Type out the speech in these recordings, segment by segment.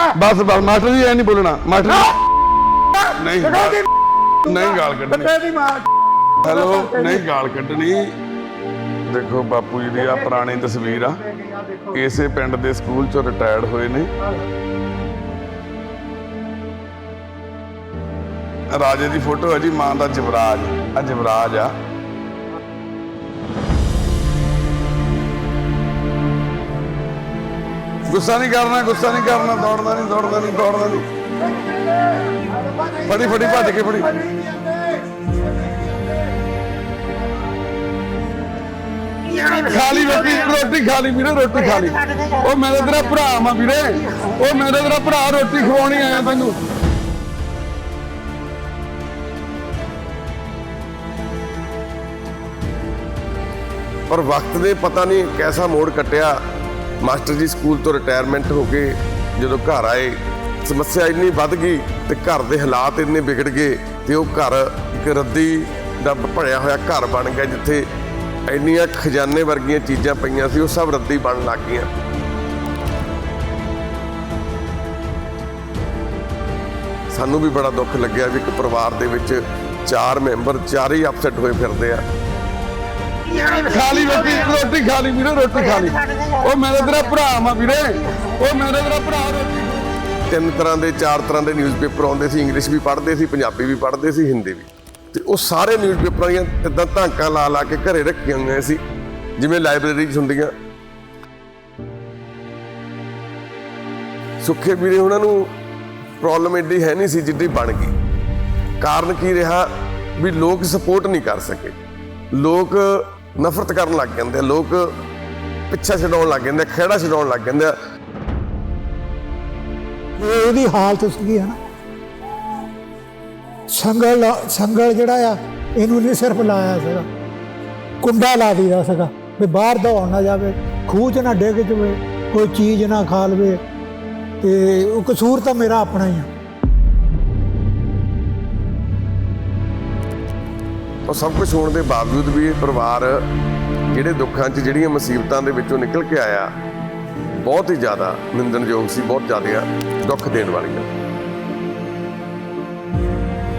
ਆ। ਬਸ ਬਸ ਮਾਸਟਰ ਜੀ ਐ ਨਹੀਂ ਬੋਲਣਾ। ਮਾਸਟਰ ਜੀ। ਨਹੀਂ ਨਹੀਂ ਗਾਲ ਕੱਢਣੀ। ਦੀ ਮਾਂ। ਹੈਲੋ ਨਹੀਂ ਗਾਲ ਕੱਢਣੀ। ਦੇਖੋ ਬਾਪੂ ਜੀ ਦੀ ਆ ਪੁਰਾਣੀ ਤਸਵੀਰ ਆ। ਇਸੇ ਪਿੰਡ ਦੇ ਸਕੂਲ ਚੋਂ ਰਿਟਾਇਰਡ ਹੋਏ ਨੇ। ਰਾਜੇ ਦੀ ਫੋਟੋ ਹੈ ਜੀ ਮਾਂ ਦਾ ਜਵਰਾਜ। ਆ ਜਵਰਾਜ ਆ। ਗੁੱਸਾ ਨਹੀਂ ਕਰਨਾ, ਗੁੱਸਾ ਨਹੀਂ ਕਰਨਾ ਦੌੜਦਾ ਨਹੀਂ ਦੌੜਦਾ ਨਹੀਂ ਦੌੜਦਾ ਨਹੀਂ। ਫੜੀ ਫੜੀ, ਭੱਜ ਕੇ ਫੜੀ। ਖਾਲੀ ਰੋਟੀ ਰੋਟੀ ਖਾ ਲਈ ਵੀਰੇ, ਰੋਟੀ ਖਾ ਲਈ ਉਹ ਮੇਰਾ ਤੇਰਾ ਭਰਾ ਮਾ ਵੀਰੇ। ਉਹ ਮੇਰਾ ਤੇਰਾ ਭਰਾ, ਰੋਟੀ ਖਵਾਉਣੀ ਆਇਆ ਤੈਨੂੰ। ਪਰ ਵਕਤ ਦੇ ਪਤਾ ਨਹੀਂ ਕੈਸਾ ਮੋੜ ਕੱਟਿਆ। ਮਾਸਟਰ ਜੀ, ਸਕੂਲ ਤੋਂ ਰਿਟਾਇਰਮੈਂਟ ਹੋ ਕੇ ਜਦੋਂ ਘਰ ਆਏ, ਸਮੱਸਿਆ ਇੰਨੀ ਵੱਧ ਗਈ ਤੇ ਘਰ ਦੇ ਹਾਲਾਤ ਇੰਨੇ ਵਿਗੜ ਗਏ ਤੇ ਉਹ ਘਰ ਇੱਕ ਰੱਦੀ ਦਾ ਭਰਿਆ ਹੋਇਆ ਘਰ ਬਣ ਗਿਆ ਜਿੱਥੇ ਇੰਨੀਆਂ ਖਜ਼ਾਨੇ ਵਰਗੀਆਂ ਚੀਜ਼ਾਂ ਪਈਆਂ ਸੀ, ਉਹ ਸਭ ਰੱਦੀ ਬਣ ਲੱਗ ਗਈਆਂ। ਸਾਨੂੰ ਵੀ ਬੜਾ ਦੁੱਖ ਲੱਗਿਆ ਵੀ ਇੱਕ ਪਰਿਵਾਰ ਦੇ ਵਿੱਚ ਚਾਰ ਮੈਂਬਰ, ਚਾਰੇ ਹੀ ਅਪਸੈਟ ਹੋਏ ਫਿਰਦੇ ਆ। ਖਾਲੀ ਰੋਟੀ ਰੋਟੀ ਖਾ ਵੀਰੇ, ਰੋਟੀ ਖਾ ਉਹ ਮੈਂ ਤੇਰਾ ਭਰਾ ਮਾ ਵੀਰੇ। ਉਹ ਮੈਂ ਤੇਰਾ ਭਰਾ ਰੋਟੀ। ਤਿੰਨ ਤਰ੍ਹਾਂ ਦੇ, ਚਾਰ ਤਰ੍ਹਾਂ ਦੇ ਨਿਊਜ਼ਪੇਪਰ ਆਉਂਦੇ ਸੀ ਇੰਗਲਿਸ਼ ਵੀ ਪੜ੍ਹਦੇ ਸੀ, ਪੰਜਾਬੀ ਵੀ ਪੜ੍ਹਦੇ ਸੀ, ਹਿੰਦੀ ਵੀ। ਤੇ ਉਹ ਸਾਰੇ ਨਿਊਜ਼ਪੇਪਰਾਂ ਦੀਆਂ ਇਦਾਂ ਧਾਂਕਾਂ ਲਾ ਲਾ ਕੇ ਘਰੇ ਰੱਖੀਆਂ ਹੋਈਆਂ ਸੀ, ਜਿਵੇਂ ਲਾਇਬ੍ਰੇਰੀ 'ਚ ਹੁੰਦੀਆਂ। ਸੁੱਖੇ ਵੀਰੇ, ਉਹਨਾਂ ਨੂੰ ਪ੍ਰੋਬਲਮ ਐਡੀ ਹੈ ਨਹੀਂ ਸੀ ਜਿੱਡੀ ਬਣ ਗਈ। ਕਾਰਨ ਕੀ ਰਿਹਾ? ਵੀ ਲੋਕ ਸਪੋਰਟ ਨਹੀਂ ਕਰ ਸਕੇ। ਲੋਕ ਨਫ਼ਰਤ ਕਰਨ ਲੱਗ ਜਾਂਦੇ ਆ, ਲੋਕ ਪਿੱਛਾ ਛਡਾਉਣ ਲੱਗ ਜਾਂਦੇ ਆ, ਖਹਿੜਾ ਛਡਾਉਣ ਲੱਗ ਜਾਂਦੇ ਆ। ਇਹ ਇਹਦੀ ਹਾਲਤ ਸੀਗੀ ਨਾ ਸੰਗਲ ਸੰਗਲ ਜਿਹੜਾ ਆ, ਇਹਨੂੰ ਨਹੀਂ ਸਿਰਫ ਲਾਇਆ ਸੀਗਾ। ਕੁੰਡਾ ਲਾ ਦਿੱਤਾ ਸੀਗਾ ਵੀ ਬਾਹਰ ਦੌੜ ਨਾ ਜਾਵੇ, ਖੂਹ 'ਚ ਨਾ ਡਿੱਗ ਜਾਵੇ, ਕੋਈ ਚੀਜ਼ ਨਾ ਖਾ ਲਵੇ। ਤੇ ਉਹ ਕਸੂਰ ਤਾਂ ਮੇਰਾ ਆਪਣਾ ਹੀ ਆ। ਉਹ ਸਭ ਕੁਝ ਹੋਣ ਦੇ ਬਾਵਜੂਦ ਵੀ ਇਹ ਪਰਿਵਾਰ ਜਿਹੜੇ ਦੁੱਖਾਂ 'ਚ ਜਿਹੜੀਆਂ ਮੁਸੀਬਤਾਂ ਦੇ ਵਿੱਚੋਂ ਨਿਕਲ ਕੇ ਆਇਆ ਬਹੁਤ ਹੀ ਜ਼ਿਆਦਾ ਨਿੰਦਣਯੋਗ ਸੀ ਬਹੁਤ ਜ਼ਿਆਦਾ ਦੁੱਖ ਦੇਣ ਵਾਲੀਆਂ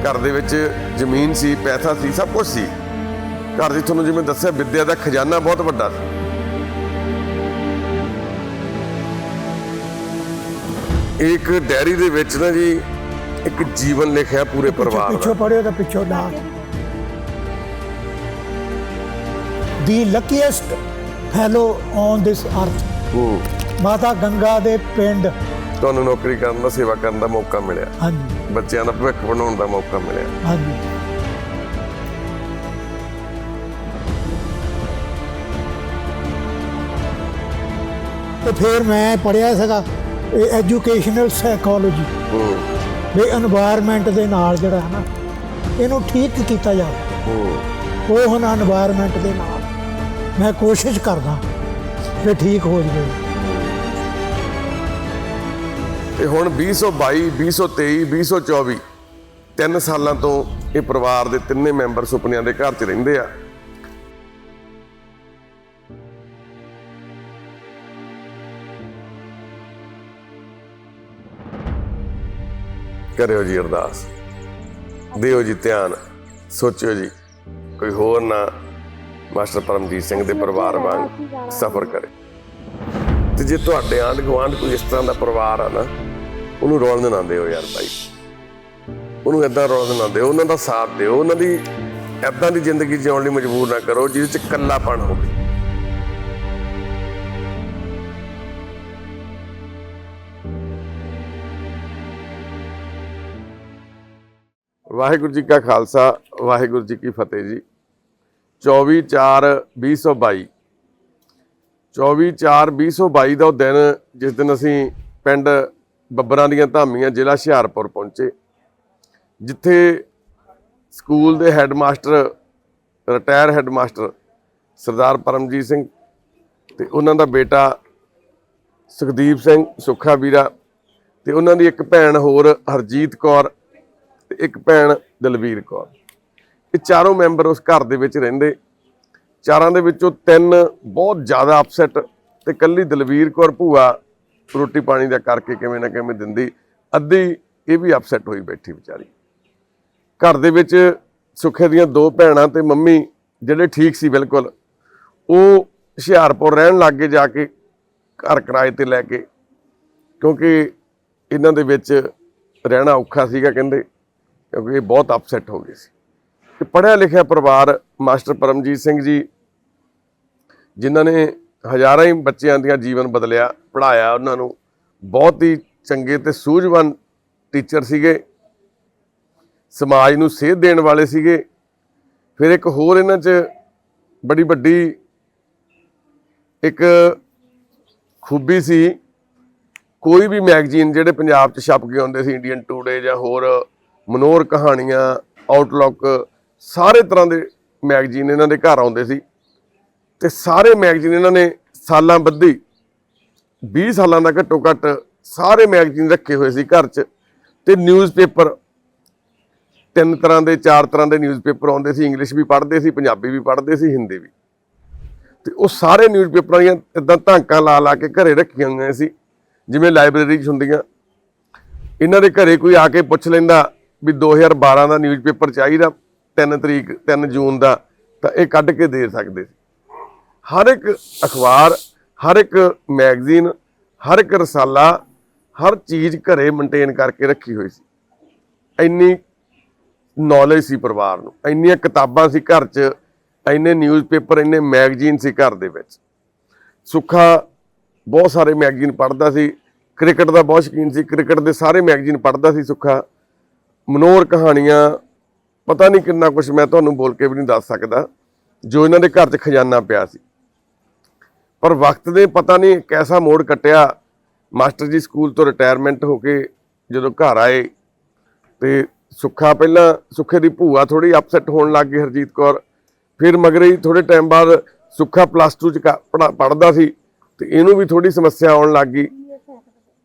ਘਰ ਦੇ ਵਿੱਚ ਜ਼ਮੀਨ ਸੀ ਪੈਸਾ ਸੀ ਸਭ ਕੁਝ ਸੀ। ਘਰ ਦੀ ਤੁਹਾਨੂੰ ਜਿਵੇਂ ਦੱਸਿਆ ਵਿੱਦਿਆ ਦਾ ਖਜ਼ਾਨਾ ਬਹੁਤ ਵੱਡਾ ਸੀ। ਇੱਕ ਡੈਰੀ ਦੇ ਵਿੱਚ ਨਾ ਜੀ ਇੱਕ ਜੀਵਨ ਲਿਖਿਆ ਪੂਰੇ ਪਰਿਵਾਰ ਦਾ। ਪਿੱਛੋਂ ਪੜਿਓ ਤਾਂ ਪਿੱਛੋਂ ਨਾ the luckiest fellow on this earth ਹੂੰ ਮਾਤਾ ਗੰਗਾ ਦੇ ਪਿੰਡ ਤੁਹਾਨੂੰ ਨੌਕਰੀ ਕਰਨ ਦਾ ਸੇਵਾ ਕਰਨ ਦਾ ਮੌਕਾ ਮਿਲਿਆ ਹਾਂਜੀ ਬੱਚਿਆਂ ਦਾ ਭਵਿੱਖ ਬਣਾਉਣ ਦਾ ਮੌਕਾ ਮਿਲਿਆ ਹਾਂਜੀ ਤੇ ਫਿਰ ਮੈਂ ਪੜਿਆ ਸੀਗਾ ਇਹ ਐਜੂਕੇਸ਼ਨਲ ਸਾਈਕੋਲੋਜੀ ਹੂੰ ਵੀ এনवायरमेंट ਦੇ ਨਾਲ ਜਿਹੜਾ ਹੈ ਨਾ ਇਹਨੂੰ ਠੀਕ ਕੀਤਾ ਜਾਵੇ ਹੂੰ ਉਹ ਹੁਣ এনवायरमेंट ਦੇ ਨਾਲ ਮੈਂ ਕੋਸ਼ਿਸ਼ ਕਰਦਾ ਵੀ ਠੀਕ ਹੋ ਜਾਵੇ। ਤੇ ਹੁਣ 2022 2023 2024 ਤਿੰਨ ਸਾਲਾਂ ਤੋਂ ਇਹ ਪਰਿਵਾਰ ਦੇ ਤਿੰਨੇ ਮੈਂਬਰ ਸੁਪਨਿਆਂ ਦੇ ਘਰ 'ਚ ਰਹਿੰਦੇ ਆ। ਕਰਿਓ ਜੀ ਅਰਦਾਸ। ਦਿਓ ਜੀ ਧਿਆਨ। ਸੋਚਿਓ ਜੀ, ਕੋਈ ਹੋਰ ਨਾ ਮਾਸਟਰ ਪਰਮਜੀਤ ਸਿੰਘ ਦੇ ਪਰਿਵਾਰ ਵਾਂਗ ਸਫਰ ਕਰੇ। ਤੇ ਜੇ ਤੁਹਾਡੇ ਆਂਢ ਗੁਆਂਢ ਕੋਈ ਇਸ ਤਰ੍ਹਾਂ ਦਾ ਪਰਿਵਾਰ ਆ ਨਾ ਉਹਨੂੰ ਰੋਲਣ ਨਾ ਦਿਓ ਯਾਰ ਭਾਈ। ਉਹਨੂੰ ਏਦਾਂ ਰੋਲਣ ਨਾ ਦਿਓ ਉਹਨਾਂ ਦਾ ਸਾਥ ਦਿਓ ਉਹਨਾਂ ਦੀ ਏਦਾਂ ਦੀ ਜ਼ਿੰਦਗੀ ਜਿਉਣ ਲਈ ਮਜਬੂਰ ਨਾ ਕਰੋ ਜਿਹਦੇ ਚ ਇਕੱਲਾਪਣ ਹੋਵੇ। ਵਾਹਿਗੁਰੂ ਜੀ ਕਾ ਖਾਲਸਾ ਵਾਹਿਗੁਰੂ ਜੀ ਕੀ ਫਤਿਹ ਜੀ। 24 4 2022 24/4/2022 ਦਾ ਉਹ ਦਿਨ ਜਿਸ ਦਿਨ ਅਸੀਂ ਪਿੰਡ ਬੱਬਰਾਂ ਦੀਆਂ ਧਾਮੀਆਂ ਜ਼ਿਲ੍ਹਾ ਹੁਸ਼ਿਆਰਪੁਰ ਪਹੁੰਚੇ, ਜਿੱਥੇ ਸਕੂਲ ਦੇ headmaster, retire headmaster Sardar Paramjit Singh ਤੇ ਉਹਨਾਂ ਦਾ ਬੇਟਾ ਸੁਖਦੀਪ ਸਿੰਘ ਸੁੱਖਾ ਵੀਰਾ ਤੇ ਉਹਨਾਂ ਦੀ ਇੱਕ ਭੈਣ ਹੋਰ ਹਰਜੀਤ ਕੌਰ ਤੇ ਇੱਕ ਭੈਣ ਦਲਵੀਰ ਕੌਰ। ਇਹ ਚਾਰੋਂ ਮੈਂਬਰ ਉਸ ਘਰ ਦੇ ਵਿੱਚ ਰਹਿੰਦੇ। ਚਾਰਾਂ ਦੇ ਵਿੱਚੋਂ ਤਿੰਨ ਬਹੁਤ ਜ਼ਿਆਦਾ ਅਪਸੈਟ ਤੇ ਕੱਲੀ ਦਲਵੀਰ ਕੌਰ ਭੂਆ ਰੋਟੀ ਪਾਣੀ ਦਾ ਕਰਕੇ ਕਿਵੇਂ ਨਾ ਕਿਵੇਂ ਦਿੰਦੀ। ਅੱਧੀ ਇਹ ਵੀ ਅਪਸੈਟ ਹੋਈ ਬੈਠੀ ਵਿਚਾਰੀ। ਘਰ ਦੇ ਵਿੱਚ ਸੁੱਖੇ ਦੀਆਂ ਦੋ ਭੈਣਾਂ ਤੇ ਮੰਮੀ ਜਿਹੜੇ ਠੀਕ ਸੀ ਬਿਲਕੁਲ, ਉਹ ਹੁਸ਼ਿਆਰਪੁਰ ਰਹਿਣ ਲੱਗ ਗਏ ਜਾ ਕੇ ਘਰ ਕਿਰਾਏ ਤੇ ਲੈ ਕੇ, ਕਿਉਂਕਿ ਇਹਨਾਂ ਦੇ ਵਿੱਚ ਰਹਿਣਾ ਔਖਾ ਸੀਗਾ ਕਹਿੰਦੇ, ਕਿਉਂਕਿ ਇਹ ਬਹੁਤ ਅਪਸੈਟ ਹੋ ਗਏ ਸੀ। ਤੇ ਪੜ੍ਹਿਆ ਲਿਖਿਆ ਪਰਿਵਾਰ ਮਾਸਟਰ ਪਰਮਜੀਤ ਸਿੰਘ ਜੀ, ਜਿਨ੍ਹਾਂ ਨੇ ਹਜ਼ਾਰਾਂ ਹੀ ਬੱਚਿਆਂ ਦੀਆਂ ਜੀਵਨ ਬਦਲਿਆ ਪੜਾਇਆ ਉਹਨਾਂ ਨੂੰ, ਬਹੁਤ ਹੀ ਚੰਗੇ ਤੇ ਸੂਝਵਾਨ ਟੀਚਰ ਸੀਗੇ, ਸਮਾਜ ਨੂੰ ਸੇਧ ਦੇਣ ਵਾਲੇ ਸੀਗੇ। ਫਿਰ ਇੱਕ ਹੋਰ ਇਹਨਾਂ 'ਚ ਬੜੀ ਵੱਡੀ ਇੱਕ ਖੂਬੀ ਸੀ, ਕੋਈ ਵੀ ਮੈਗਜ਼ੀਨ ਜਿਹੜੇ ਪੰਜਾਬ 'ਚ ਛਪ ਕੇ ਆਉਂਦੇ ਸੀ, ਇੰਡੀਅਨ ਟੂਡੇ ਜਾਂ ਹੋਰ ਮਨੋਰ ਕਹਾਣੀਆਂ ਆਊਟਲੁੱਕ ਸਾਰੇ ਤਰ੍ਹਾਂ ਦੇ ਮੈਗਜ਼ੀਨ ਇਹਨਾਂ ਦੇ ਘਰ ਆਉਂਦੇ ਸੀ ਤੇ ਸਾਰੇ ਮੈਗਜ਼ੀਨ ਇਹਨਾਂ ਨੇ ਸਾਲਾਂ ਬੱਧੀ 20 ਸਾਲਾਂ ਦਾ ਘੱਟੋ ਘੱਟ ਸਾਰੇ ਮੈਗਜ਼ੀਨ ਰੱਖੇ ਹੋਏ ਸੀ ਘਰ 'ਚ ਤੇ ਨਿਊਜ਼ਪੇਪਰ ਤਿੰਨ ਤਰ੍ਹਾਂ ਦੇ, ਚਾਰ ਤਰ੍ਹਾਂ ਦੇ ਨਿਊਜ਼ਪੇਪਰ ਆਉਂਦੇ ਸੀ, ਇੰਗਲਿਸ਼ ਵੀ ਪੜ੍ਹਦੇ ਸੀ, ਪੰਜਾਬੀ ਵੀ ਪੜ੍ਹਦੇ ਸੀ, ਹਿੰਦੀ ਵੀ। ਤੇ ਉਹ ਸਾਰੇ ਨਿਊਜ਼ਪੇਪਰਾਂ ਦੀਆਂ ਇਦਾਂ ਧਾਂਕਾਂ ਲਾ ਲਾ ਕੇ ਘਰੇ ਰੱਖੀਆਂ ਹੋਈਆਂ ਸੀ, ਜਿਵੇਂ ਲਾਇਬ੍ਰੇਰੀ 'ਚ ਹੁੰਦੀਆਂ। ਇਹਨਾਂ ਦੇ ਘਰੇ ਕੋਈ ਆ ਕੇ ਪੁੱਛ ਲੈਂਦਾ ਵੀ 2012 ਦਾ ਨਿਊਜ਼ਪੇਪਰ ਚਾਹੀਦਾ। 3 ਤਰੀਕ 3 ਜੂਨ ਦਾ, ਤਾਂ ਇਹ ਕੱਢ ਕੇ ਦੇ ਸਕਦੇ ਸੀ। ਹਰ ਇੱਕ ਅਖਬਾਰ, ਹਰ ਇੱਕ ਮੈਗਜ਼ੀਨ, ਹਰ ਇੱਕ ਰਸਾਲਾ, ਹਰ ਚੀਜ਼ ਘਰੇ ਮੇਨਟੇਨ ਕਰਕੇ ਰੱਖੀ ਹੋਈ ਸੀ। ਇੰਨੀ ਨੌਲੇਜ ਸੀ ਪਰਿਵਾਰ ਨੂੰ, ਇੰਨੀਆਂ ਕਿਤਾਬਾਂ ਸੀ ਘਰ 'ਚ, ਇੰਨੇ ਨਿਊਜ਼ਪੇਪਰ ਇੰਨੇ ਮੈਗਜ਼ੀਨ ਸੀ ਘਰ ਦੇ ਵਿੱਚ। ਸੁੱਖਾ ਬਹੁਤ ਸਾਰੇ ਮੈਗਜ਼ੀਨ ਪੜ੍ਹਦਾ ਸੀ, ਕ੍ਰਿਕਟ ਦਾ ਬਹੁਤ ਸ਼ੌਕੀਨ ਸੀ, ਕ੍ਰਿਕਟ ਦੇ ਸਾਰੇ ਮੈਗਜ਼ੀਨ ਪੜ੍ਹਦਾ ਸੀ ਸੁੱਖਾ। ਮਨੋਰ ਕਹਾਣੀਆਂ ਪਤਾ ਨਹੀਂ ਕਿੰਨਾ ਕੁਝ ਮੈਂ ਤੁਹਾਨੂੰ ਬੋਲ ਕੇ ਵੀ ਨਹੀਂ ਦੱਸ ਸਕਦਾ, ਜੋ ਇਹਨਾਂ ਦੇ ਘਰ 'ਚ ਖਜ਼ਾਨਾ ਪਿਆ ਸੀ। ਪਰ ਵਕਤ ਦੇ ਪਤਾ ਨਹੀਂ ਇੱਕ ਮੋੜ ਕੱਟਿਆ, ਮਾਸਟਰ ਜੀ ਸਕੂਲ ਤੋਂ ਰਿਟਾਇਰਮੈਂਟ ਹੋ ਕੇ ਜਦੋਂ ਘਰ ਆਏ, ਤੇ ਸੁੱਖਾ ਪਹਿਲਾਂ ਸੁੱਖੇ ਦੀ ਭੂਆ ਥੋੜੀ ਅਪਸੈਟ ਹੋਣ ਲੱਗ ਗਈ ਹਰਜੀਤ ਕੌਰ। ਫਿਰ ਮਗਰੇ ਹੀ ਥੋੜੇ ਟਾਈਮ ਬਾਅਦ ਸੁੱਖਾ ਪਲੱਸ 2 ਚ ਪੜਦਾ ਸੀ, ਤੇ ਇਹਨੂੰ ਵੀ ਥੋੜੀ ਸਮੱਸਿਆ ਆਉਣ ਲੱਗ ਗਈ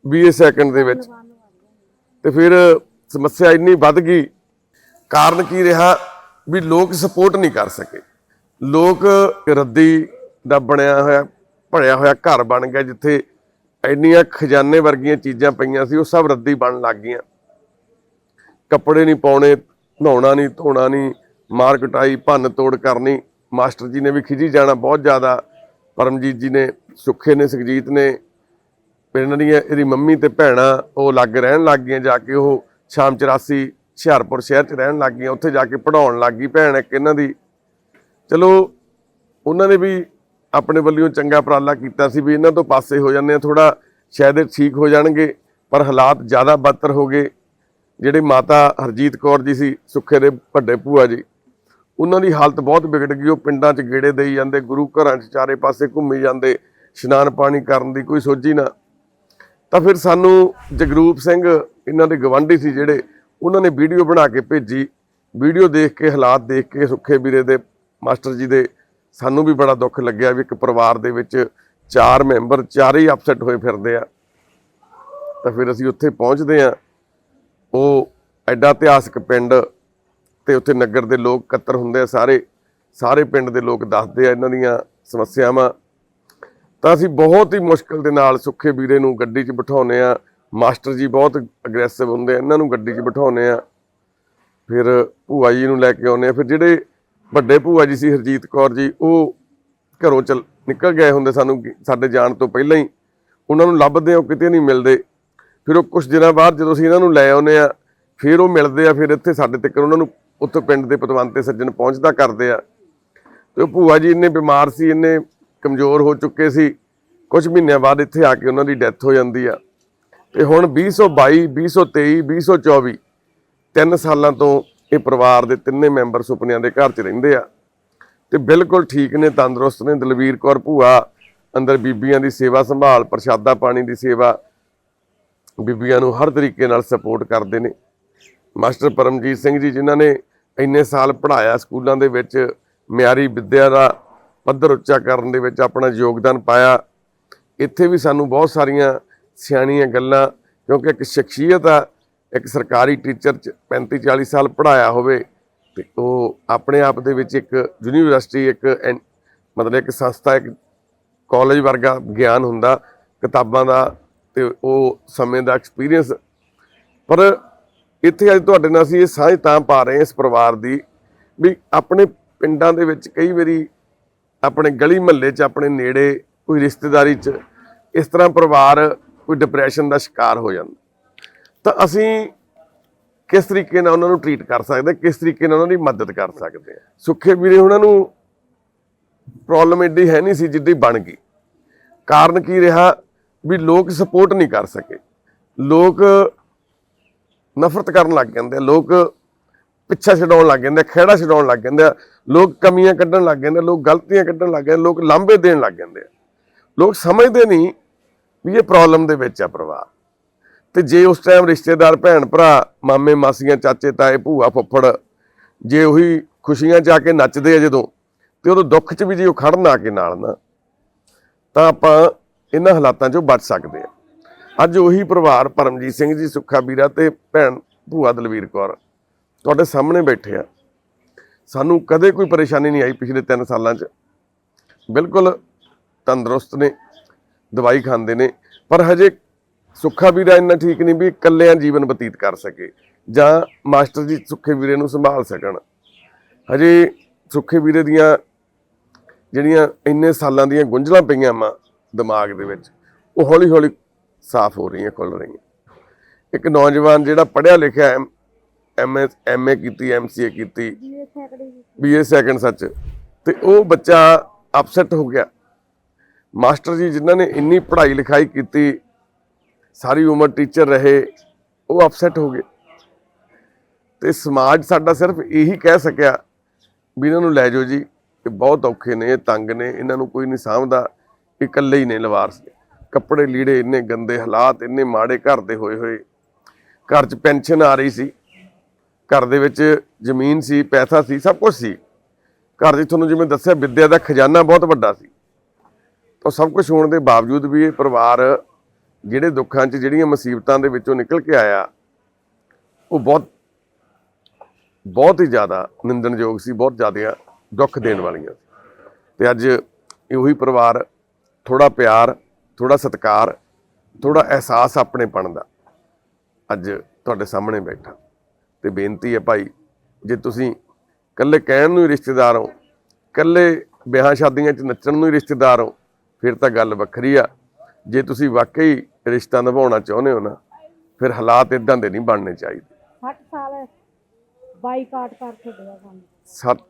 ਬੀਏ ਸੈਕੰਡ ਦੇ ਵਿੱਚ। ਤੇ ਫਿਰ ਸਮੱਸਿਆ ਇੰਨੀ ਵੱਧ ਗਈ ਕਾਰਨ ਕੀ ਰਿਹਾ? ਵੀ ਲੋਕ ਸਪੋਰਟ ਨਹੀਂ ਕਰ ਸਕੇ। ਲੋਕ ਰੱਦੀ ਦਾ ਬਣਿਆ ਹੋਇਆ, ਭਰਿਆ ਹੋਇਆ ਘਰ ਬਣ ਗਿਆ, ਜਿੱਥੇ ਇੰਨੀਆਂ ਖਜ਼ਾਨੇ ਵਰਗੀਆਂ ਚੀਜ਼ਾਂ ਪਈਆਂ ਸੀ, ਉਹ ਸਭ ਰੱਦੀ ਬਣ ਲੱਗ ਗਈਆਂ। ਕੱਪੜੇ ਨਹੀਂ ਪਾਉਣੇ, ਨਹਾਉਣਾ ਨਹੀਂ, ਧੋਣਾ ਨਹੀਂ, ਮਾਰ ਕਟਾਈ, ਭੰਨ ਤੋੜ ਕਰਨੀ। ਮਾਸਟਰ ਜੀ ਨੇ ਵੀ ਖਿਜੀ ਜਾਣਾ ਬਹੁਤ ਜ਼ਿਆਦਾ। ਪਰਮਜੀਤ ਜੀ ਨੇ, ਸੁੱਖੇ ਨੇ, ਸੁਖਜੀਤ ਨੇ, ਪਿੰਡ ਦੀਆਂ ਇਹਦੀ ਮੰਮੀ ਤੇ ਭੈਣਾਂ ਉਹ ਲੱਗ ਰਹਿਣ ਲੱਗ ਗਈਆਂ ਜਾ ਕੇ ਉਹ ਸ਼ਾਮ 84 ਹੁਸ਼ਿਆਰਪੁਰ ਸ਼ਹਿਰ 'ਚ ਰਹਿਣ ਲੱਗ ਗਈਆਂ, ਉੱਥੇ ਜਾ ਕੇ ਪੜਾਉਣ ਲੱਗ ਗਈ ਭੈਣ ਇੱਕ ਇਹਨਾਂ ਦੀ। ਚਲੋ, ਉਹਨਾਂ ਨੇ ਵੀ ਆਪਣੇ ਵੱਲੋਂ ਚੰਗਾ ਉਪਰਾਲਾ ਕੀਤਾ ਸੀ ਵੀ ਇਹਨਾਂ ਤੋਂ ਪਾਸੇ ਹੋ ਜਾਂਦੇ ਆ ਥੋੜਾ ਸ਼ਾਇਦ ਠੀਕ ਹੋ ਜਾਣਗੇ, ਪਰ ਹਾਲਾਤ ਜ਼ਿਆਦਾ ਬਦਤਰ ਹੋ ਗਏ। ਜਿਹੜੇ ਮਾਤਾ ਹਰਜੀਤ ਕੌਰ ਜੀ ਸੀ, ਸੁੱਖੇ ਦੇ ਵੱਡੇ ਭੂਆ ਜੀ, ਉਹਨਾਂ ਦੀ ਹਾਲਤ ਬਹੁਤ ਵਿਗੜ ਗਈ। ਉਹ ਪਿੰਡਾਂ 'ਚ ਗੇੜੇ ਦੇਈ ਜਾਂਦੇ, ਗੁਰੂ ਘਰਾਂ 'ਚ ਚਾਰੇ ਪਾਸੇ ਘੁੰਮੀ ਜਾਂਦੇ, ਇਸ਼ਨਾਨ ਪਾਣੀ ਕਰਨ ਦੀ ਕੋਈ ਸੋਝੀ ਨਾ। ਤਾਂ ਫਿਰ ਸਾਨੂੰ ਜਗਰੂਪ ਸਿੰਘ, ਇਹਨਾਂ ਦੇ ਗਵਾਂਢੀ ਸੀ ਜਿਹੜੇ ਉਹਨਾਂ ਨੇ ਵੀਡੀਓ ਬਣਾ ਕੇ ਭੇਜੀ। ਵੀਡੀਓ ਦੇਖ ਕੇ, ਹਾਲਾਤ ਦੇਖ ਕੇ ਸੁੱਖੇ ਵੀਰੇ ਦੇ ਮਾਸਟਰ ਜੀ ਦੇ ਸਾਨੂੰ ਵੀ ਬੜਾ ਦੁੱਖ ਲੱਗਿਆ ਵੀ ਇੱਕ ਪਰਿਵਾਰ ਦੇ ਵਿੱਚ ਚਾਰ ਮੈਂਬਰ, ਚਾਰੇ ਹੀ ਅਪਸੈਟ ਹੋਏ ਫਿਰਦੇ ਆ। ਤਾਂ ਫਿਰ ਅਸੀਂ ਉੱਥੇ ਪਹੁੰਚਦੇ ਆ ਉਹ ਐਡਾ ਇਤਿਹਾਸਕ ਪਿੰਡ ਤੇ ਉੱਥੇ ਨਗਰ ਦੇ ਲੋਕ ਇਕੱਤਰ ਹੁੰਦੇ ਆ ਸਾਰੇ। ਸਾਰੇ ਪਿੰਡ ਦੇ ਲੋਕ ਦੱਸਦੇ ਆ ਇਹਨਾਂ ਦੀਆਂ ਸਮੱਸਿਆਵਾਂ। ਤਾਂ ਅਸੀਂ ਬਹੁਤ ਹੀ ਮੁਸ਼ਕਲ ਦੇ ਨਾਲ ਸੁੱਖੇ ਵੀਰੇ ਨੂੰ ਗੱਡੀ 'ਚ ਬਿਠਾਉਨੇ ਆ ਮਾਸਟਰ ਜੀ ਬਹੁਤ ਅਗਰੈਸਿਵ ਹੁੰਦੇ ਆ, ਇਹਨਾਂ ਨੂੰ ਗੱਡੀ 'ਚ ਬਿਠਾਉਨੇ ਆ। ਫਿਰ ਭੂਆ ਜੀ ਨੂੰ ਲੈ ਕੇ ਆਉਨੇ ਆ। ਫਿਰ ਜਿਹੜੇ ਵੱਡੇ ਭੂਆ ਜੀ ਸੀ, ਹਰਜੀਤ ਕੌਰ ਜੀ, ਉਹ ਘਰੋਂ ਚਲ ਨਿਕਲ ਗਏ ਹੁੰਦੇ ਸਾਨੂੰ ਸਾਡੇ ਜਾਣ ਤੋਂ ਪਹਿਲਾਂ ਹੀ। ਉਹਨਾਂ ਨੂੰ ਲੱਭਦੇ ਆ ਉਹ ਕਿਤੇ ਨਹੀਂ ਮਿਲਦੇ। ਫਿਰ ਉਹ ਕੁਝ ਦਿਨਾਂ ਬਾਅਦ ਜਦੋਂ ਅਸੀਂ ਇਹਨਾਂ ਨੂੰ ਲੈ ਆਉਨੇ ਆ, ਫਿਰ ਉਹ ਮਿਲਦੇ ਆ, ਫਿਰ ਇੱਥੇ ਸਾਡੇ ਤੱਕ ਉਹਨਾਂ ਨੂੰ ਉੱਥੇ ਪਿੰਡ ਦੇ ਪਤਵੰਤੇ ਸੱਜਣ ਪਹੁੰਚਦਾ ਕਰਦੇ ਆ। ਤੇ ਉਹ ਭੂਆ ਜੀ ਇੰਨੇ ਬਿਮਾਰ ਸੀ, ਇੰਨੇ ਕਮਜ਼ੋਰ ਹੋ ਚੁੱਕੇ ਸੀ। ਕੁਝ ਮਹੀਨਿਆਂ ਬਾਅਦ ਇੱਥੇ ਆ ਕੇ ਉਹਨਾਂ ਦੀ ਡੈਥ ਹੋ ਜਾਂਦੀ ਆ। ਤੇ ਹੁਣ 2022 2023 2024 ਤਿੰਨ ਸਾਲਾਂ ਤੋਂ ਇਹ ਪਰਿਵਾਰ ਦੇ ਤਿੰਨੇ ਮੈਂਬਰ ਸੁਪਨਿਆਂ ਦੇ ਘਰ 'ਚ ਰਹਿੰਦੇ ਆ। ਤੇ ਬਿਲਕੁਲ ਠੀਕ ਨੇ, ਤੰਦਰੁਸਤ ਨੇ, ਦਲਵੀਰ ਕੌਰ ਭੂਆ, ਅੰਦਰ ਬੀਬੀਆਂ ਦੀ ਸੇਵਾ ਸੰਭਾਲ, ਪ੍ਰਸ਼ਾਦਾ ਪਾਣੀ ਦੀ ਸੇਵਾ, ਬੀਬੀਆਂ ਨੂੰ ਹਰ ਤਰੀਕੇ ਨਾਲ ਸਪੋਰਟ ਕਰਦੇ ਨੇ। ਮਾਸਟਰ ਪਰਮਜੀਤ ਸਿੰਘ ਜੀ ਜਿਨ੍ਹਾਂ ਨੇ ਇੰਨੇ ਸਾਲ ਪੜ੍ਹਾਇਆ ਸਕੂਲਾਂ ਦੇ ਵਿੱਚ, ਮਿਆਰੀ ਵਿੱਦਿਆ ਦਾ ਪੱਧਰ ਉੱਚਾ ਕਰਨ ਦੇ ਵਿੱਚ ਆਪਣਾ ਯੋਗਦਾਨ ਪਾਇਆ। ਇੱਥੇ ਵੀ ਸਾਨੂੰ ਬਹੁਤ ਸਾਰੀਆਂ ਸਿਆਣੀਆਂ ਗੱਲਾਂ, ਕਿਉਂਕਿ ਇੱਕ ਸ਼ਖਸੀਅਤ ਆ, ਇੱਕ ਸਰਕਾਰੀ ਟੀਚਰ ਚ 35 40 ਸਾਲ ਪੜ੍ਹਾਇਆ ਹੋਵੇ, ਤੇ ਉਹ ਆਪਣੇ ਆਪ ਦੇ ਵਿੱਚ ਇੱਕ ਯੂਨੀਵਰਸਿਟੀ, ਇੱਕ ਐਨ- ਮਤਲਬ ਇੱਕ ਸੰਸਥਾ, ਇੱਕ ਕਾਲਜ ਵਰਗਾ ਗਿਆਨ ਹੁੰਦਾ ਕਿਤਾਬਾਂ ਦਾ, ਤੇ ਉਹ ਸਮੇਂ ਦਾ ਐਕਸਪੀਰੀਅੰਸ ਪਰ ਇੱਥੇ ਅੱਜ ਤੁਹਾਡੇ ਨਾਲ ਅਸੀਂ ਇਹ ਸਾਂਝ ਤਾਂ ਪਾ ਰਹੇ ਹਾਂ ਇਸ ਪਰਿਵਾਰ ਦੀ ਵੀ ਆਪਣੇ ਪਿੰਡਾਂ ਦੇ ਵਿੱਚ ਕਈ ਵਾਰੀ ਆਪਣੇ ਗਲੀ ਮਹੱਲੇ 'ਚ, ਆਪਣੇ ਨੇੜੇ ਕੋਈ ਰਿਸ਼ਤੇਦਾਰੀ 'ਚ ਇਸ ਤਰ੍ਹਾਂ ਪਰਿਵਾਰ ਕੋਈ ਡਿਪਰੈਸ਼ਨ ਦਾ ਸ਼ਿਕਾਰ ਹੋ ਜਾਂਦਾ। ਤਾਂ ਅਸੀਂ ਕਿਸ ਤਰੀਕੇ ਨਾਲ ਉਹਨਾਂ ਨੂੰ ਟਰੀਟ ਕਰ ਸਕਦੇ, ਕਿਸ ਤਰੀਕੇ ਨਾਲ ਉਹਨਾਂ ਦੀ ਮਦਦ ਕਰ ਸਕਦੇ ਹਾਂ। ਸੁੱਖੇ ਵੀਰੇ, ਉਹਨਾਂ ਨੂੰ ਪ੍ਰੋਬਲਮ ਐਡੀ ਹੈ ਨਹੀਂ ਸੀ ਜਿੱਡੀ ਬਣ ਗਈ। ਕਾਰਨ ਕੀ ਰਿਹਾ ਵੀ ਲੋਕ ਸਪੋਰਟ ਨਹੀਂ ਕਰ ਸਕੇ। ਲੋਕ ਨਫ਼ਰਤ ਕਰਨ ਲੱਗ ਜਾਂਦੇ ਲੋਕ ਪਿੱਛਾ ਛਡਾਉਣ ਲੱਗ ਜਾਂਦੇ ਆ, ਖਹਿੜਾ ਛਡਾਉਣ ਲੱਗ ਜਾਂਦੇ ਆ, ਲੋਕ ਕਮੀਆਂ ਕੱਢਣ ਲੱਗ ਜਾਂਦੇ ਆ, ਲੋਕ ਗਲਤੀਆਂ ਕੱਢਣ ਲੱਗ ਜਾਂਦੇ ਲੋਕ ਲਾਂਭੇ ਦੇਣ ਲੱਗ ਜਾਂਦੇ ਆ। ਲੋਕ ਸਮਝਦੇ ਨਹੀਂ ਵੀ ਇਹ ਪ੍ਰੋਬਲਮ ਦੇ ਵਿੱਚ ਆ ਪਰਿਵਾਰ। ਤੇ ਜੇ ਉਸ ਟਾਈਮ ਰਿਸ਼ਤੇਦਾਰ, ਭੈਣ, ਭਰਾ, ਮਾਮੇ, ਮਾਸੀਆਂ, ਚਾਚੇ, ਤਾਏ, ਭੂਆ, ਫੁੱਫੜ, ਜੇ ਉਹੀ ਖੁਸ਼ੀਆਂ 'ਚ ਆ ਕੇ ਨੱਚਦੇ ਆ ਜਦੋਂ, ਤੇ ਉਦੋਂ ਦੁੱਖ 'ਚ ਵੀ ਜੇ ਉਹ ਖੜਨ ਆ ਕੇ ਨਾਲ ਨਾ, ਤਾਂ ਆਪਾਂ ਇਹਨਾਂ ਹਾਲਾਤਾਂ 'ਚੋਂ ਬਚ ਸਕਦੇ ਆ। ਅੱਜ ਉਹੀ ਪਰਿਵਾਰ ਪਰਮਜੀਤ ਸਿੰਘ ਜੀ, ਸੁੱਖਾ ਵੀਰਾ ਤੇ ਭੈਣ, ਭੂਆ ਦਲਵੀਰ ਕੌਰ ਤੁਹਾਡੇ ਸਾਹਮਣੇ ਬੈਠੇ ਆ। ਸਾਨੂੰ ਕਦੇ ਕੋਈ ਪਰੇਸ਼ਾਨੀ ਨਹੀਂ ਆਈ ਪਿਛਲੇ 3 ਸਾਲਾਂ 'ਚ। ਬਿਲਕੁਲ ਤੰਦਰੁਸਤ ਨੇ। ਦਵਾਈ ਖਾਂਦੇ ਨੇ ਪਰ ਹਜੇ ਸੁੱਖਾ ਵੀਰਾ ਇੰਨਾ ਠੀਕ ਨਹੀਂ ਵੀ ਇਕੱਲਿਆਂ ਜੀਵਨ ਬਤੀਤ ਕਰ ਸਕੇ ਜਾਂ ਮਾਸਟਰ ਜੀ ਸੁੱਖੇ ਵੀਰੇ ਨੂੰ ਸੰਭਾਲ ਸਕਣ। ਹਜੇ ਸੁੱਖੇ ਵੀਰੇ ਦੀਆਂ ਜਿਹੜੀਆਂ ਇੰਨੇ ਸਾਲਾਂ ਦੀਆਂ ਗੁੰਝਲਾਂ ਪਈਆਂ ਮਾਂ ਦਿਮਾਗ ਦੇ ਵਿੱਚ ਉਹ ਹੌਲੀ ਹੌਲੀ ਸਾਫ਼ ਹੋ ਰਹੀਆਂ ਖੁੱਲ ਰਹੀਆਂ। ਇੱਕ ਨੌਜਵਾਨ ਜਿਹੜਾ ਪੜ੍ਹਿਆ ਲਿਖਿਆ ਐਮ ਐਮਏ ਐਮਏ ਕੀਤੀ ਐਮਸੀਏ ਕੀਤੀ ਬੀਏ ਸੈਕੰਡ। ਸੱਚ ਤੇ ਉਹ ਬੱਚਾ ਅਪਸੈਟ ਹੋ ਗਿਆ। ਮਾਸਟਰ ਜੀ, ਜਿਨ੍ਹਾਂ ਨੇ ਇੰਨੀ ਪੜ੍ਹਾਈ ਲਿਖਾਈ ਕੀਤੀ, ਸਾਰੀ ਉਮਰ ਟੀਚਰ ਰਹੇ, ਉਹ ਅਪਸੈਟ ਹੋ ਗਏ। ਤੇ ਸਮਾਜ ਸਾਡਾ ਸਿਰਫ ਇਹੀ ਕਹਿ ਸਕਿਆ ਵੀ ਇਹਨਾਂ ਨੂੰ ਲੈ ਜਾਓ ਜੀ, ਇਹ ਬਹੁਤ ਔਖੇ ਨੇ, ਇਹ ਤੰਗ ਨੇ, ਇਹਨਾਂ ਨੂੰ ਕੋਈ ਨਹੀਂ ਸਾਂਭਦਾ, ਇਹ ਇਕੱਲੇ ਹੀ ਨੇ ਲਵਾਰਸ ਕੱਪੜੇ ਲੀੜੇ ਇੰਨੇ ਗੰਦੇ ਹਾਲਾਤ, ਇੰਨੇ ਮਾੜੇ ਘਰ ਦੇ ਹੋਏ ਹੋਏ। ਘਰ 'ਚ ਪੈਨਸ਼ਨ ਆ ਰਹੀ ਸੀ, ਘਰ ਦੇ ਵਿੱਚ ਜ਼ਮੀਨ ਸੀ, ਪੈਸਾ ਸੀ, ਸਭ ਕੁਝ ਸੀ। ਘਰ 'ਚ ਤੁਹਾਨੂੰ ਜਿਵੇਂ ਦੱਸਿਆ, ਵਿੱਦਿਆ ਦਾ ਖਜ਼ਾਨਾ ਬਹੁਤ ਵੱਡਾ ਸੀ। ਤਾਂ ਸਭ ਕੁਝ ਹੋਣ ਦੇ ਬਾਵਜੂਦ ਵੀ ਇਹ ਪਰਿਵਾਰ ਜਿਹੜੇ ਦੁੱਖਾਂ 'ਚ, ਜਿਹੜੀਆਂ ਮੁਸੀਬਤਾਂ ਦੇ ਵਿੱਚੋਂ ਨਿਕਲ ਕੇ ਆਇਆ, ਉਹ ਬਹੁਤ ਬਹੁਤ ਹੀ ਜ਼ਿਆਦਾ ਨਿੰਦਣਯੋਗ ਸੀ, ਬਹੁਤ ਜ਼ਿਆਦਾ ਦੁੱਖ ਦੇਣ ਵਾਲੀਆਂ ਸੀ। ਤੇ ਅੱਜ ਇਹ ਉਹੀ ਪਰਿਵਾਰ ਥੋੜਾ ਪਿਆਰ ਥੋੜਾ ਸਤਿਕਾਰ ਥੋੜਾ ਅਹਿਸਾਸ ਆਪਣੇਪਣ ਦਾ ਅੱਜ ਤੁਹਾਡੇ ਸਾਹਮਣੇ ਬੈਠਾ। ਤੇ ਬੇਨਤੀ ਹੈ ਭਾਈ, ਜੇ ਤੁਸੀਂ ਇਕੱਲੇ ਕਹਿਣ ਨੂੰ ਹੀ ਰਿਸ਼ਤੇਦਾਰ ਹੋ, ਇਕੱਲੇ ਵਿਆਹਾਂ ਸ਼ਾਦੀਆਂ 'ਚ ਨੱਚਣ ਨੂੰ ਹੀ ਰਿਸ਼ਤੇਦਾਰ ਹੋ ਫਿਰ ਤਾਂ ਗੱਲ ਵੱਖਰੀ ਆ। ਜੇ ਤੁਸੀਂ ਵਾਕਈ ਰਿਸ਼ਤਾ ਨਿਭਾਉਣਾ ਚਾਹੁੰਦੇ ਹੋ ਨਾ ਫਿਰ ਹਾਲਾਤ ਇਦਾਂ ਦੇ ਨਹੀਂ ਬਣਨੇ ਚਾਹੀਦੇ। 60 ਸਾਲ ਬਾਈਕਾਟ ਕਰ ਛੱਡਿਆ ਸਾਨੂੰ। ਸੱਤ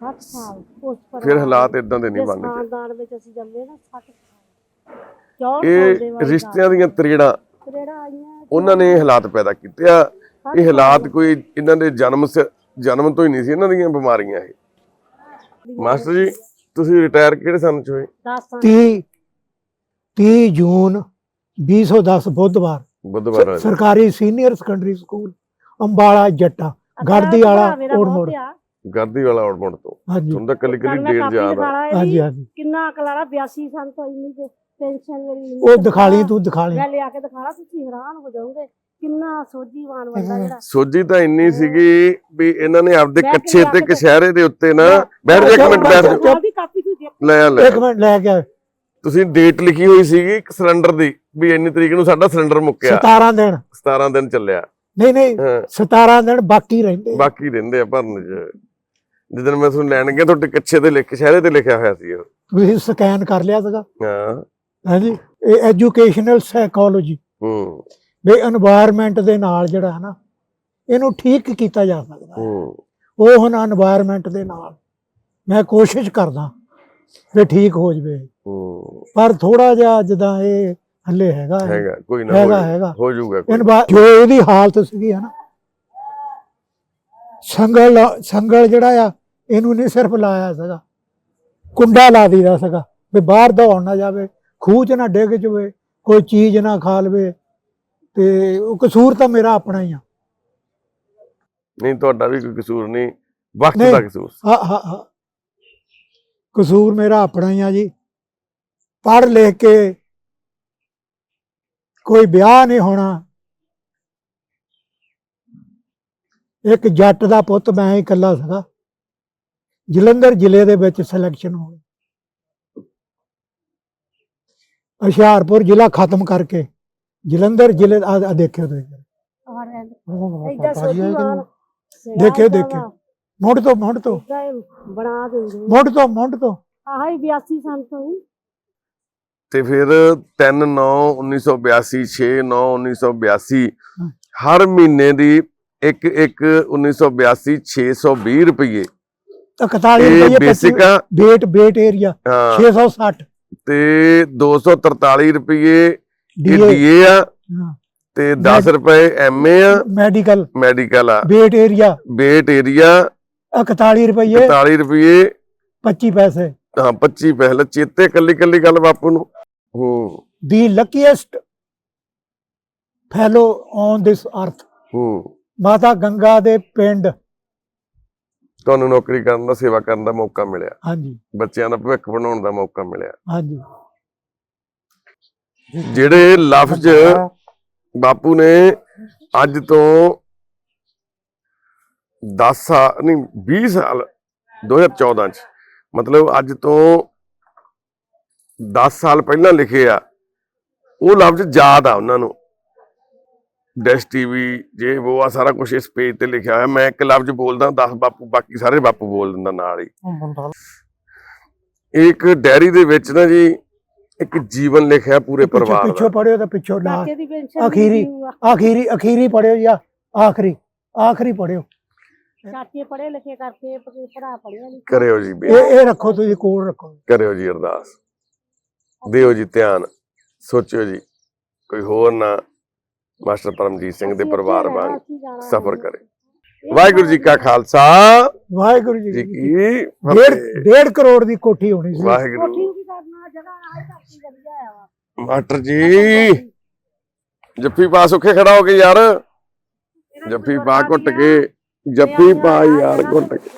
60 ਸਾਲ ਉਸ ਪਰ ਫਿਰ ਹਾਲਾਤ ਇਦਾਂ ਦੇ ਨਹੀਂ ਬਣਨੇ ਚਾਹੀਦੇ। ਖਾਨਦਾਨ ਵਿੱਚ ਅਸੀਂ ਜੰਮੇ ਨਾ 60 ਸਾਲ। ਚੌਂਹਠ ਸਾਲ ਦੇ ਇਹ ਰਿਸ਼ਤਿਆਂ ਦੀਆਂ ਤਰੇੜਾਂ ਤਰੇੜਾਂ ਆਈਆਂ ਉਹਨਾਂ ਨੇ ਇਹ ਹਾਲਾਤ ਪੈਦਾ ਕੀਤੇ ਆ। ਇਹ ਹਾਲਾਤ ਕੋਈ ਇਹਨਾਂ ਦੇ ਜਨਮ ਜਨਮ ਤੋਂ ਹੀ ਨਹੀਂ ਸੀ ਇਹਨਾਂ ਦੀਆਂ ਬਿਮਾਰੀਆਂ ਇਹ। ਮਾਸਟਰ ਜੀ ਤੁਸੀਂ ਰਿਟਾਇਰ ਕਿਹੜੇ ਸਾਲ ਚ ਹੋਏ? 10 ਸਾਲ। 30 30 ਜੂਨ 2010 ਬੁੱਧਵਾਰ। ਬੁੱਧਵਾਰ ਸਰਕਾਰੀ senior secondary school Ambala Jatta. Garhdiwala ਬਹੁਤ ਮੋੜ ਵਾਲਾ ਆਊਟਪੁੱਟ ਤੋਂ। ਹਾਂਜੀ। ਤੁਹਾਨੂੰ ਤਾਂ ਕੱਲੀ ਕੱਲੀ ਡੇਟ ਯਾਦ ਆ। ਹਾਂਜੀ ਹਾਂਜੀ। ਕਿੰਨਾ ਅਕਲਾੜਾ 82 ਸਾਲ ਤੋਂ ਇੰਨੀ ਤੇ ਪੈਨਸ਼ਨ ਮੇਰੀ ਇੰਨੀ ਉਹ ਦਿਖਾ ਲਈ ਤੂੰ ਦਿਖਾ ਲਈ। ਮੈਂ ਲਿਆ ਕੇ ਦਿਖਾਲਾ ਤੁਸੀਂ ਹੈਰਾਨ ਹੋ ਜਾਓਗੇ। ਕਿੰਨਾ ਸੋਝੀਵਾਨ ਬੰਦਾ ਜਿਹੜਾ। ਸੋਜੀ ਤਾਂ ਇੰਨੀ ਸੀਗੀ ਵੀ ਇਹਨਾਂ ਨੇ ਆਪਦੇ ਬੈਠ ਕੇ ਕੱਛੇ ਲਿਆ ਤੇ ਕੇ ਕਸ਼ਹਿਰੇ ਦੇ ਉੱਤੇ ਨਾ ਬੈਠ ਜਾ ਇੱਕ ਮਿੰਟ ਬੈਠ ਜਾ। ਨਾਲ ਦੀ ਕਾਪੀ ਤੁਸੀਂ ਦੇਖ ਲੈ ਲੈ ਇੱਕ ਮਿੰਟ ਲੈ ਕੇ ਤੁਸੀਂ ਡੇਟ ਲਿਖੀ ਹੋਈ ਸੀਗੀ ਸਿਲੰਡਰ ਦੀ ਵੀ ਇੰਨੀ ਤਰੀਕ ਨੂੰ ਸਾਡਾ ਸਿਲੰਡਰ ਮੁੱਕਿਆ। 17 ਦਿਨ। 17 ਦਿਨ ਚੱਲਿਆ। ਨਹੀਂ ਨਹੀਂ 17 ਦਿਨ ਬਾਕੀ ਰਹਿੰਦੇ ਬਾਕੀ ਰਹਿੰਦੇ ਆ ਭਰਨ ਚ। ਜਦੋਂ ਮੈਂ ਤੁਹਾਨੂੰ ਲੈਣ ਗਿਆ ਤੁਹਾਡੇ ਕੱਛੇ ਤੇ ਲਿਖ ਸ਼ਹਿਰੇ ਤੇ ਲਿਖਿਆ ਹੋਇਆ ਸੀ ਤੁਸੀਂ ਸਕੈਨ ਕਰ ਲਿਆ ਸੀਗਾ। ਹਾਂ। ਹਾਂਜੀ ਇਹ ਐਜੂਕੇਸ਼ਨਲ ਸਾਈਕੋਲੋਜੀ ਹੂੰ। ਵੀ এনवायरमेंट ਦੇ ਨਾਲ ਜਿਹੜਾ ਹੈ ਨਾ ਇਹਨੂੰ ਠੀਕ ਕੀਤਾ ਜਾ ਸਕਦਾ ਹੂੰ। ਉਹ ਹੁਣ এনवायरमेंट ਦੇ ਨਾਲ ਮੈਂ ਕੋਸ਼ਿਸ਼ ਕਰਦਾ। ਵੀ ਠੀਕ ਹੋ ਜਵੇ। ਹੂੰ। ਪਰ ਥੋੜਾ ਜਿਹਾ ਜਦਾਂ ਇਹ ਹੱਲੇ ਹੈਗਾ। ਹੈਗਾ ਕੋਈ ਨਾ ਹੋ ਹੈਗਾ ਜਾਊ- ਹੈਗਾ। ਹੋ ਜਾਊਗਾ ਕੋਈ। ਇਨਵਾ- ਜੋ ਇਹਦੀ ਹਾਲਤ ਸੀਗੀ ਹੈ ਨਾ ਸੰਗਲ ਸੰਗਲ ਜਿਹੜਾ ਆ ਇਹਨੂੰ ਨਹੀਂ ਸਿਰਫ ਲਾਇਆ ਸੀਗਾ। ਕੁੰਡਾ ਲਾ ਦੀਦਾ ਸੀਗਾ ਵੀ ਬਾਹਰ ਦੌੜ ਨਾ ਜਾਵੇ ਖੂਹ 'ਚ ਨਾ ਡਿੱਗ ਜਵੇ ਕੋਈ ਚੀਜ਼ ਨਾ ਖਾ ਲਵੇ। ਤੇ ਉਹ ਕਸੂਰ ਤਾਂ ਮੇਰਾ ਆਪਣਾ ਹੀ ਆ। ਨਹੀਂ ਤੁਹਾਡਾ ਵੀ ਕੋਈ ਕਸੂਰ ਨਹੀਂ ਵਕਤ ਨਹੀਂ। ਦਾ ਕਸੂਰ। ਹਾਂ ਹਾਂ ਹਾਂ। ਕਸੂਰ ਮੇਰਾ ਆਪਣਾ ਹੀ ਆ ਜੀ। ਪੜ੍ਹ ਲਿਖ ਕੇ ਕੋਈ ਵਿਆਹ ਨਹੀਂ ਹੋਣਾ। ਇੱਕ ਜੱਟ ਦਾ ਪੁੱਤ ਮੈਂ ਹੀ ਇਕੱਲਾ ਸੀਗਾ। ਜਲੰਧਰ ਜ਼ਿਲ੍ਹੇ ਦੇ ਵਿੱਚ ਸਿਲੈਕਸ਼ਨ ਹੋ ਗਈ। ਹੁਸ਼ਿਆਰਪੁਰ ਜ਼ਿਲ੍ਹਾ ਖਤਮ ਕਰਕੇ ਜਲੰਧਰ ਜ਼ਿਲ੍ਹੇ ਆ ਦੇਖਿਓ ਤੁਸੀਂ। ਦੇਖਿਓ, ਦੇਖਿਓ। ਮੁੱਢ ਤੋਂ ਮੁੱਢ ਤੋਂ। ਬਣਾ ਦਿੰਦੇ ਮੁੱਢ ਤੋਂ ਮੁੱਢ ਤੋਂ। ਆਹ ਹੀ 82 ਸਾਲ ਤੋਂ ਹੀ। ਤੇ ਫਿਰ 3 9 1982 6 9 1982 ਹਾਂ। ਹਰ ਮਹੀਨੇ ਦੀ ਇੱਕ ਇੱਕ 1982 620 ਰੁਪਏ 41 ਇਹ ਰੁਪਏ ਬੇਸਿਕ ਆ। ਬੇਟ ਬੇਟ ਏਰੀਆ ਹਾਂ। 660 ਤੇ 243 ਰੁਪਏ ਇਹ ਡੀਏ ਡੀਏ ਆ। ਤੇ 10 ਰੁਪਏ ਐਮਏ ਆ। ਮੈਡੀਕਲ ਮੈਡੀਕਲ ਆ। ਬੇਟ ਏਰੀਆ ਬੇਟ ਏਰੀਆ 41 ਰੁਪਏ 41 ਰੁਪਏ 25 ਪੈਸੇ। ਹਾਂ 25 ਪਹਿਲੇ ਚੇਤੇ ਕੱਲੀ ਕੱਲੀ ਗੱਲ ਬਾਪੂ ਨੂੰ। ਹੂੰ। ਦੀ luckiest fellow on this earth ਹੂੰ। ਮਾਤਾ ਗੰਗਾ ਦੇ ਪਿੰਡ। ਤੁਹਾਨੂੰ ਨੌਕਰੀ ਕਰਨ ਦਾ ਸੇਵਾ ਕਰਨ ਦਾ ਮੌਕਾ ਮਿਲਿਆ। ਹਾਂਜੀ। ਬੱਚਿਆਂ ਦਾ ਭਵਿੱਖ ਬਣਾਉਣ ਦਾ ਮੌਕਾ ਮਿਲਿਆ। ਹਾਂਜੀ। ਜਿਹੜੇ ਲਫ਼ਜ਼ ਬਾਪੂ ਨੇ ਅੱਜ ਤੋਂ 10 ਸਾਲ ਨਹੀਂ 20 ਸਾਲ 2014 ਚ। ਮਤਲਬ ਅੱਜ ਤੋਂ 10 ਸਾਲ ਪਹਿਲਾਂ ਲਿਖੇ ਆ ਉਹ ਲਫ਼ਜ਼ ਯਾਦ ਆ ਉਹਨਾਂ ਨੂੰ। ਡੈਸ਼ ਟੀਵੀ ਜੇ ਉਹ ਆ ਸਾਰਾ ਕੁਝ ਇਸ ਪੇਜ ਤੇ ਲਿਖਿਆ ਹੋਇਆ। ਮੈਂ ਇੱਕ ਲਫ਼ਜ਼ ਬੋਲਦਾ 10 ਬਾਪੂ ਬਾਕੀ ਸਾਰੇ ਬਾਪੂ ਬੋਲ ਦਿੰਦਾ ਨਾਲ ਹੀ। ਇੱਕ ਡੈਰੀ ਦੇ ਵਿੱਚ ਨਾ ਜੀ ਇੱਕ ਜੀਵਨ ਲਿਖਿਆ ਪੂਰੇ ਪਰਿਵਾਰ ਦਾ। ਪਿੱਛੋਂ ਪੜਿਓ ਤਾਂ ਪਿੱਛੋਂ ਨਾ। ਕਾਕੇ ਦੀ ਪੈਨਸ਼ਨ ਅਖੀਰੀ। ਆਖਰੀ ਅਖੀਰੀ ਪੜਿਓ ਜਾਂ ਆਖਰੀ ਆਖਰੀ ਪੜਿਓ ਚਾਚੇ ਪੜੇ ਲਿਖੇ ਕਰਕੇ ਪ- ਭਰਾ ਪੜਿਆ ਨਹੀਂ ਕਰਿਓ ਜੀ ਇਹ ਬੇਨਤੀ, ਇਹ ਰੱਖੋ ਤੁਸੀਂ ਕੋਲ ਰੱਖੋ। ਕਰਿਓ ਜੀ ਅਰਦਾਸ। ਦਿਓ ਜੀ ਧਿਆਨ। ਸੋਚਿਓ ਜੀ ਕੋਈ ਹੋਰ ਨਾ ਮਾਸਟਰ ਪਰਮਜੀਤ ਸਿੰਘ ਦੇ ਪਰਿਵਾਰ ਵਾਂਗ ਸਫਰ ਕਰੇ। ਵਾਹਿਗੁਰੂ ਜੀ ਕਾ ਖਾਲਸਾ। ਵਾਹਿਗੁਰੂ ਜੀ ਜੀ ਕੀ ਕੀ ਡੇਢ ਫਤਿਹ। ਡੇਢ ਕਰੋੜ ਦੀ ਕੋਠੀ ਹੋਣੀ ਸੀ। ਵਾਹਿਗੁਰੂ। ਕੋਠੀ ਵੀ ਕਰਨਾ ਜਗ੍ਹਾ ਆਹ ਧਰਤੀ ਵਧੀਆ ਆ ਵਾ। ਮਾਸਟਰ ਜੀ ਜੱਫੀ ਪਾ ਸੁੱਖੇ ਖੜਾ ਹੋ ਕੇ ਯਾਰ। ਜੱਫੀ ਪਾ ਘੁੱਟ ਕੇ। ਜੱਫੀ ਪਾ ਯਾਰ ਘੁੱਟ ਕੇ।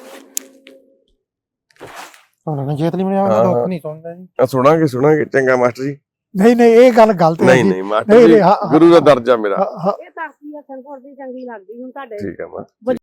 ਹੁਣ ਜੇਤ ਲਈ ਮੈਨੂੰ ਹਾਂ, ਦੁੱਖ। ਨਹੀਂ ਸੁਣਦਾ ਜੀ। ਆ ਸੁਣਾਂਗੇ ਸੁਣਾਂਗੇ ਚੰਗਾ ਮਾਸਟਰ ਜੀ। ਨਹੀਂ ਨਹੀਂ ਇਹ ਗੱਲ ਗਲਤ ਹੈ ਨਹੀਂ ਜੀ। ਨਹੀਂ ਮਾਸਟਰ ਨਹੀਂ, ਜੀ ਨਹੀਂ, ਗੁਰੂ ਦਾ ਦਰਜਾ ਮੇਰਾ। ਇਹ ਧਰਤੀ ਆ ਸੰਗੋਰ ਦੀ ਚੰਗੀ ਲੱਗਦੀ ਹੁਣ ਤੁਹਾਡੇ। ਠੀਕ ਹੈ ਮਾਸਟਰ